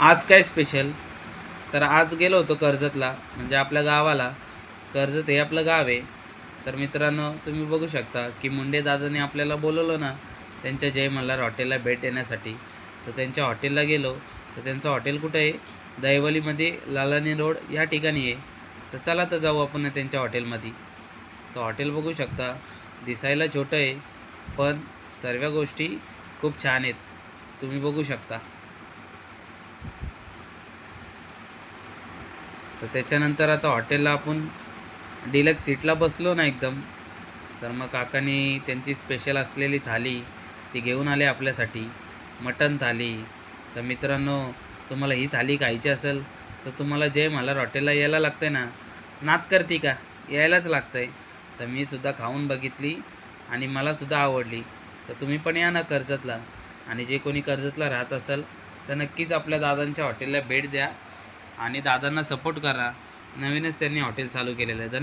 आज काय स्पेशल तर आज गेलो होतो कर्जतला म्हणजे आपल्या गावाला. कर्जत हे आपलं गाव आहे. तर मित्रांनो तुम्ही बघू शकता की मुंडे दादाने आपल्याला बोलवलं ना त्यांच्या जय मल्हार हॉटेलला भेट देण्यासाठी. तर त्यांच्या हॉटेलला गेलो. तर त्यांचं हॉटेल कुठं आहे? दहिवलीमध्ये लालानी रोड या ठिकाणी आहे. तर चला तर जाऊ आपण त्यांच्या हॉटेलमध्ये. तर हॉटेल बघू शकता. दिसायला छोटं आहे पण सर्व गोष्टी खूप छान आहेत. तुम्ही बघू शकता. तर त्याच्यानंतर आता हॉटेलला आपण डिलक्स सीटला बसलो ना एकदम. तर मग काकांनी त्यांची स्पेशल असलेली थाली ती घेऊन आले आपल्यासाठी. मटन थाली. तर मित्रांनो तुम्हाला ही थाली खायची असेल तर तुम्हाला जय मल्हार हॉटेलला यायला लागतं ना नात करती का? यायलाच लागतं आहे तर मी सुद्धा खाऊन बघितली आणि मलासुद्धा आवडली. तर तुम्ही पण या ना कर्जतला. आणि जे कोणी कर्जतला राहत असेल तर नक्कीच आपल्या दादांच्या हॉटेलला भेट द्या. आणि दादांना सपोर्ट करा. नवीनच त्यांनी हॉटेल चालू केलेलं आहे. धन्यवाद.